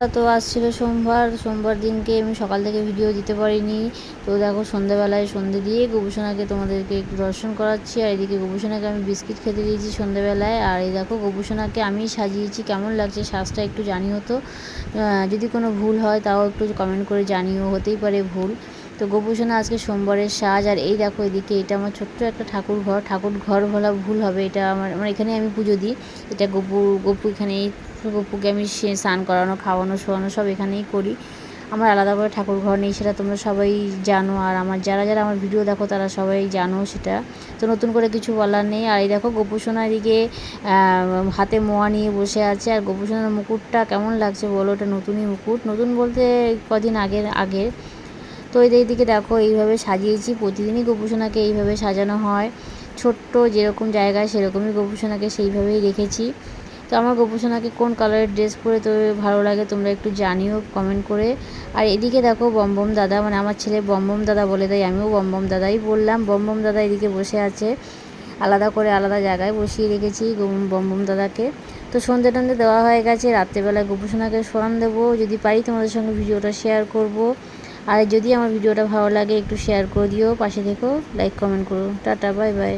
তো আসছিল সোমবার। সোমবার দিনকে আমি সকাল থেকে ভিডিও দিতে পারিনি। তো দেখো সন্ধ্যাবেলায় সন্ধে দিয়ে গোপুসোনাকে তোমাদেরকে একটু দর্শন করাচ্ছি। আর এদিকে গোপুসোনাকে আমি বিস্কিট খেতে দিয়েছি সন্ধ্যাবেলায়। আর এই দেখো গোপুসোনাকে আমি সাজিয়েছি। কেমন লাগছে সাজটা একটু জানিও তো। যদি কোনো ভুল হয় তাও একটু কমেন্ট করে জানিও। হতেই পারে ভুল। তো গোপুসোনা আজকে সোমবারের সাজ। আর এই দেখো এদিকে এটা আমার ছোট্ট একটা ঠাকুর ঘর ঠাকুর ঘর বলা ভুল হবে। এটা আমার আমার এখানে আমি পুজো দিই। এটা গপু গপু এখানেই গপুকে আমি সে স্নান করানো খাওয়ানো শোয়ানো সব এখানেই করি। আমার আলাদা করে ঠাকুর ঘর নেই সেটা তোমরা সবাই জানো। আর আমার যারা যারা আমার ভিডিও দেখো তারা সবাই জানো সেটা। তো নতুন করে কিছু বলার নেই। আর এই দেখো গোপুসোনা এদিকে আহ, হাতে মোয়া নিয়ে বসে আছে। আর গোপুসোনার মুকুটটা কেমন লাগছে বলো? ওটা নতুনই মুকুট। নতুন বলতে কদিন আগের আগের তো এদের দিকে দেখো এইভাবে সাজিয়েছি। প্রতিদিনই গোপুসোনাকে এইভাবে সাজানো হয়। ছোট্ট যেরকম জায়গায় সেরকমই গোপুসোনাকে সেইভাবেই রেখেছি। তো আমার গোপুসোনাকে কোন কালারের ড্রেস পরে তো ভালো লাগে তোমরা একটু জানিও কমেন্ট করে। আর এদিকে দেখো বমবম দাদা মানে আমার ছেলে বমবম দাদা বলে দেয় আমিও বমবম দাদাই বললাম। বমবম দাদা এদিকে বসে আছে, আলাদা করে আলাদা জায়গায় বসিয়ে রেখেছি বমবম দাদাকে। তো সন্ধে টন্ধে দেওয়া হয়ে গেছে, রাত্রেবেলায় গোপুসোনাকে স্মরণ দেবো। যদি পারি তোমাদের সঙ্গে ভিডিওটা শেয়ার করব। আর যদি আমার ভিডিওটা ভালো লাগে, একটু শেয়ার করে দিও। পাশে থেকো লাইক কমেন্ট করো। Tata bye bye